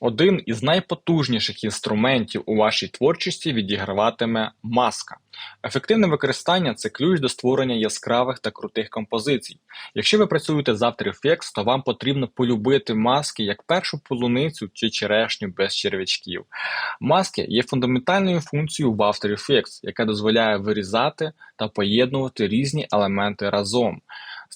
Один із найпотужніших інструментів у вашій творчості відіграватиме маска. Ефективне використання це ключ до створення яскравих та крутих композицій. Якщо ви працюєте з After Effects, то вам потрібно полюбити маски як першу полуницю чи черешню без черв'ячків. Маски є фундаментальною функцією в After Effects, яка дозволяє вирізати та поєднувати різні елементи разом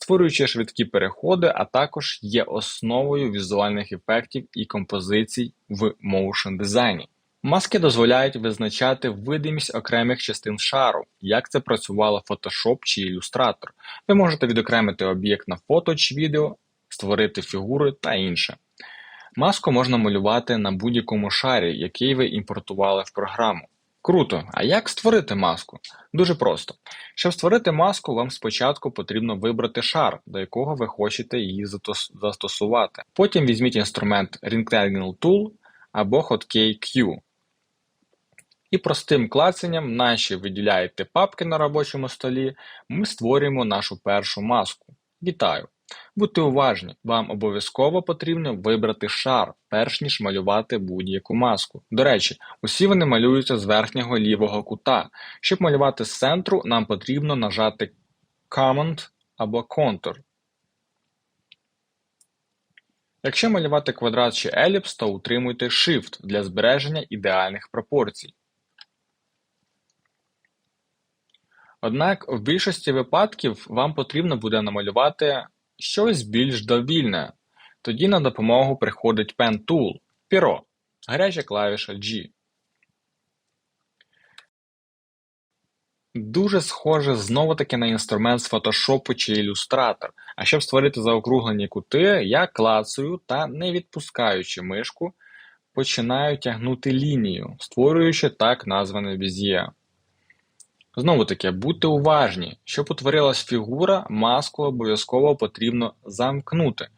створюючи швидкі переходи, а також є основою візуальних ефектів і композицій в моушн дизайні. Маски дозволяють визначати видимість окремих частин шару, як це працювало Photoshop чи Illustrator. Ви можете відокремити об'єкт на фото чи відео, створити фігури та інше. Маску можна малювати на будь-якому шарі, який ви імпортували в програму. Круто! А як створити маску? Дуже просто. Щоб створити маску, вам спочатку потрібно вибрати шар, до якого ви хочете її застосувати. Потім візьміть інструмент Rectangle Tool або Hotkey Q. І простим клацанням, наче виділяєте папки на робочому столі, ми створюємо нашу першу маску. Вітаю! Будьте уважні, вам обов'язково потрібно вибрати шар, перш ніж малювати будь-яку маску. До речі, усі вони малюються з верхнього лівого кута. Щоб малювати з центру, нам потрібно нажати Command або Contour. Якщо малювати квадрат чи еліпс, то утримуйте Shift для збереження ідеальних пропорцій. Однак в більшості випадків вам потрібно буде намалювати щось більш довільне. Тоді на допомогу приходить Pen Tool, Піро, гаряча клавіша G. Дуже схоже знову-таки на інструмент з Photoshop чи Illustrator. А щоб створити заокруглені кути, я клацаю та, не відпускаючи мишку, починаю тягнути лінію, створюючи так назване віз'є. Знову таки, будьте уважні, щоб утворилась фігура, маску обов'язково потрібно замкнути.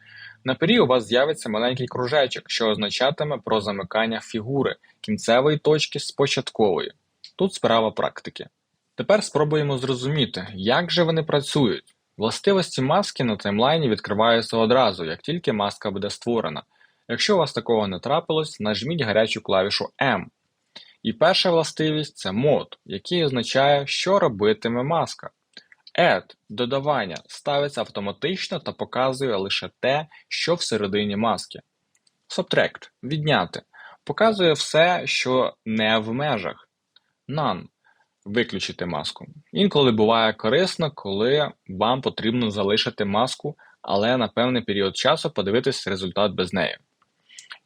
На пері у вас з'явиться маленький кружечок, що означатиме про замикання фігури, кінцевої точки з початкової. Тут справа практики. Тепер спробуємо зрозуміти, як же вони працюють. Властивості маски на таймлайні відкриваються одразу, як тільки маска буде створена. Якщо у вас такого не трапилось, нажміть гарячу клавішу M. І перша властивість це мод, який означає, що робитиме маска. Add додавання ставиться автоматично та показує лише те, що всередині маски. Subtract відняти показує все, що не в межах. None виключити маску. Інколи буває корисно, коли вам потрібно залишити маску, але на певний період часу подивитись результат без неї.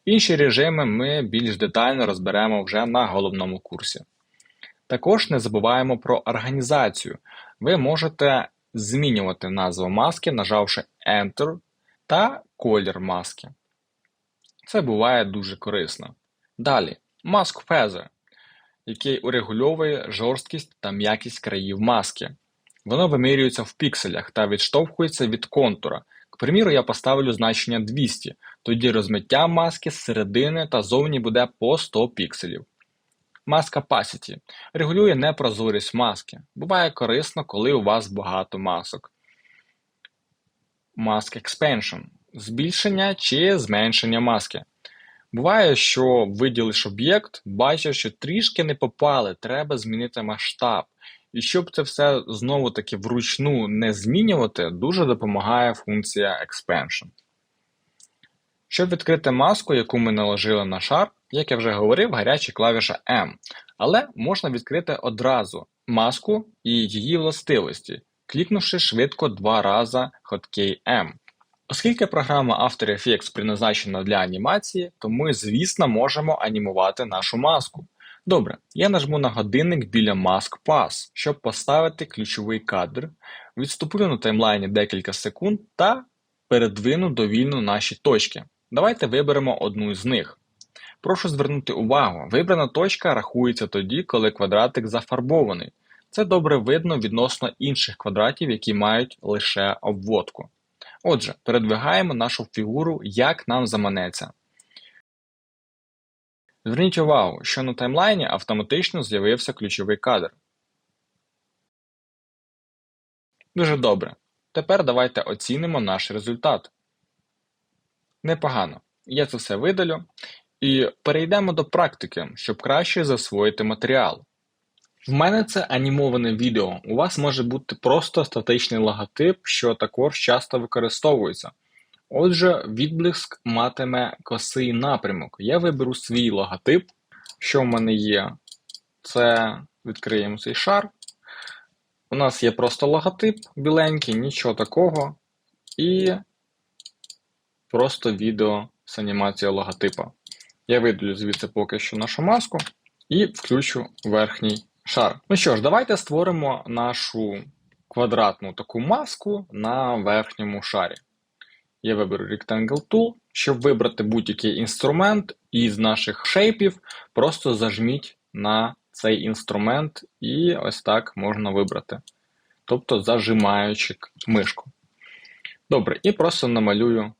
Інші режими ми більш детально розберемо вже на головному курсі. Також не забуваємо про організацію. Ви можете змінювати назву маски, нажавши Enter та колір маски. Це буває дуже корисно. Далі Mask Feather, який урегульовує жорсткість та м'якість країв маски. Воно вимірюється в пікселях та відштовхується від контура, к приміру, я поставлю значення 200, тоді розмиття маски зсередини та зовні буде по 100 пікселів. Mask Opacity регулює непрозорість маски. Буває корисно, коли у вас багато масок. Mask Expansion збільшення чи зменшення маски. Буває, що виділиш об'єкт, бачиш, що трішки не попали, треба змінити масштаб. І щоб це все знову-таки вручну не змінювати, дуже допомагає функція Expansion. Щоб відкрити маску, яку ми наложили на шар, як я вже говорив, гаряча клавіша M. Але можна відкрити одразу маску і її властивості, клікнувши швидко два рази Hotkey M. Оскільки програма After Effects призначена для анімації, то ми, звісно, можемо анімувати нашу маску. Добре, я нажму на годинник біля Mask Pass, щоб поставити ключовий кадр, відступлю на таймлайні декілька секунд та передвину довільно наші точки. Давайте виберемо одну з них. Прошу звернути увагу, вибрана точка рахується тоді, коли квадратик зафарбований. Це добре видно відносно інших квадратів, які мають лише обводку. Отже, передвигаємо нашу фігуру як нам заманеться. Зверніть увагу, що на таймлайні автоматично з'явився ключовий кадр. Дуже добре. Тепер давайте оцінимо наш результат. Непогано. Я це все видалю. І перейдемо до практики, щоб краще засвоїти матеріал. В мене це анімоване відео. У вас може бути просто статичний логотип, що також часто використовується. Отже, відблиск матиме косий напрямок. Я виберу свій логотип. Що в мене є? Це відкриємо цей шар. У нас є просто логотип біленький, нічого такого. І просто відео з анімацією логотипа. Я видалю звідси поки що нашу маску і включу верхній шар. Ну що ж, давайте створимо нашу квадратну таку маску на верхньому шарі. Я виберу Rectangle Tool. Щоб вибрати будь-який інструмент із наших шейпів, просто зажміть на цей інструмент, і ось так можна вибрати. Тобто зажимаючи мишку. Добре, і просто намалюю.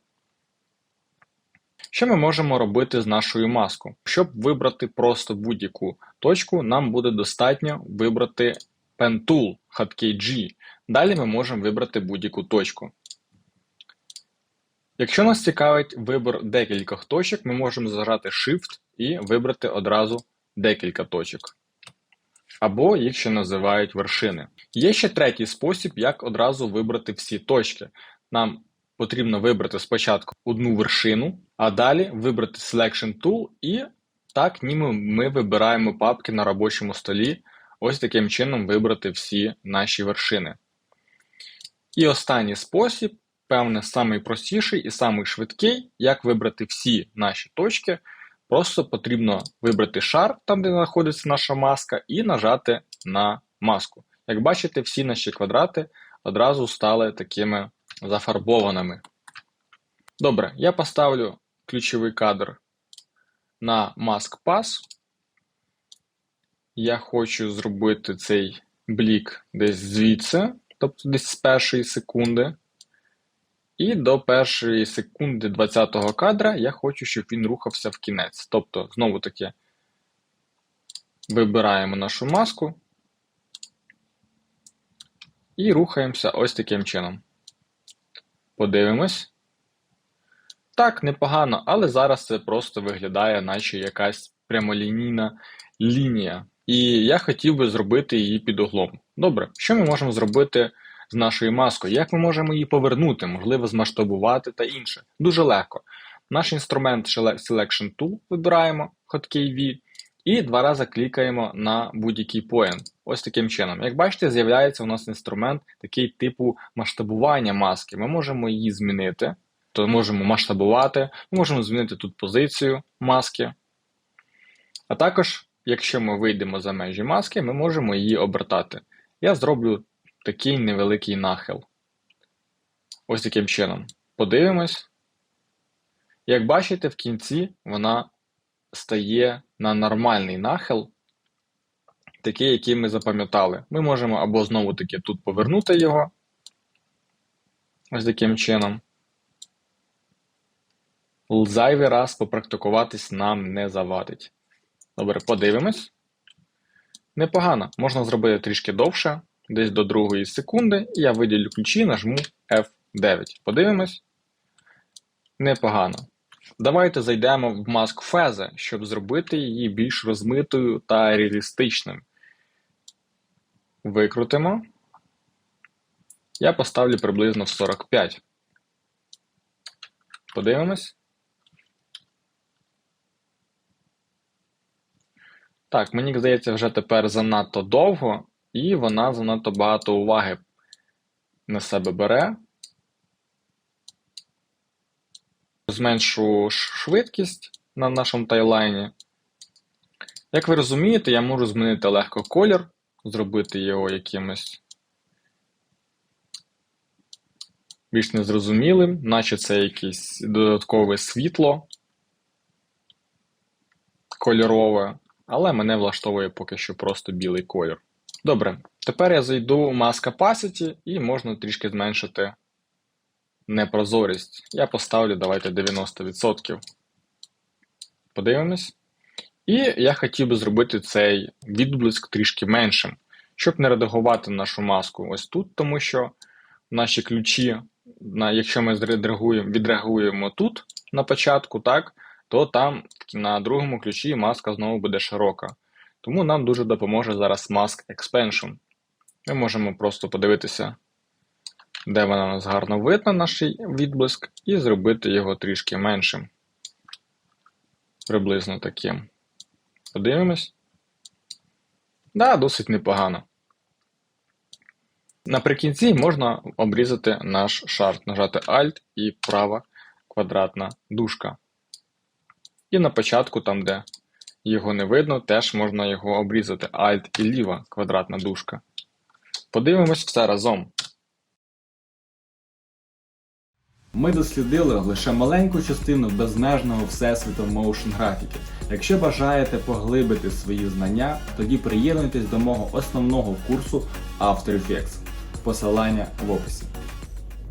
Що ми можемо робити з нашою маскою? Щоб вибрати просто будь-яку точку, нам буде достатньо вибрати Pen Tool, Hotkey G. Далі ми можемо вибрати будь-яку точку. Якщо нас цікавить вибір декількох точок, ми можемо зажати Shift і вибрати одразу декілька точок. Або їх ще називають вершини. Є ще третій спосіб, як одразу вибрати всі точки. Нам потрібно вибрати спочатку одну вершину, а далі вибрати Selection Tool і так, ніби ми вибираємо папки на робочому столі, ось таким чином вибрати всі наші вершини. І останній спосіб, певне, найпростіший і самий швидкий, як вибрати всі наші точки. Просто потрібно вибрати шар, там де знаходиться наша маска, і нажати на маску. Як бачите, всі наші квадрати одразу стали такими зафарбованими. Добре, я поставлю ключовий кадр на Mask Pass. Я хочу зробити цей блік десь звідси, тобто десь з першої секунди. І до першої секунди 20-го кадра я хочу, щоб він рухався в кінець. Тобто, знову таки, вибираємо нашу маску і рухаємося ось таким чином. Подивимось. Так, непогано, але зараз це просто виглядає, наче якась прямолінійна лінія. І я хотів би зробити її під углом. Добре, що ми можемо зробити з нашою маскою? Як ми можемо її повернути, можливо, змасштабувати та інше? Дуже легко. Наш інструмент Selection Tool вибираємо Hotkey V і два рази клікаємо на будь-який point. Ось таким чином. Як бачите, з'являється у нас інструмент такий типу масштабування маски. Ми можемо її змінити, то можемо масштабувати, можемо змінити тут позицію маски. А також, якщо ми вийдемо за межі маски, ми можемо її обертати. Я зроблю такий невеликий нахил. Ось таким чином. Подивимось. Як бачите, в кінці вона стає на нормальний нахил, такий, який ми запам'ятали. Ми можемо або знову-таки тут повернути його. Ось таким чином. Зайвий раз попрактикуватись нам не завадить. Добре, подивимось. Непогано. Можна зробити трішки довше, десь до другої секунди, і я виділю ключі, і нажму F9. Подивимось. Непогано. Давайте зайдемо в маск фезе, щоб зробити її більш розмитою та реалістичним. Викрутимо. Я поставлю приблизно в 45. Подивимось. Так, мені здається, вже тепер занадто довго, і вона занадто багато уваги на себе бере. Зменшу швидкість на нашому тайлайні. Як ви розумієте, я можу змінити легко колір, зробити його якимось більш незрозумілим, наче це якесь додаткове світло кольорове, але мене влаштовує поки що просто білий колір. Добре, тепер я зайду в Mask Capacity і можна трішки зменшити непрозорість. Я поставлю, давайте 90%. Подивимось. І я хотів би зробити цей відблиск трішки меншим, щоб не редагувати нашу маску ось тут, тому що наші ключі, якщо ми відреагуємо, тут на початку, так, то там на другому ключі маска знову буде широка. Тому нам дуже допоможе зараз Mask Expansion. Ми можемо просто подивитися, де вона у нас гарно видно, наш відблиск, і зробити його трішки меншим. Приблизно таким. Подивимось. Да, досить непогано. Наприкінці можна обрізати наш шар, нажати Alt і права квадратна дужка. І на початку, там, де його не видно, теж можна його обрізати Alt і ліва квадратна дужка. Подивимось все разом. Ми дослідили лише маленьку частину безмежного всесвіту моушн графіки. Якщо бажаєте поглибити свої знання, тоді приєднуйтесь до мого основного курсу After Effects. Посилання в описі.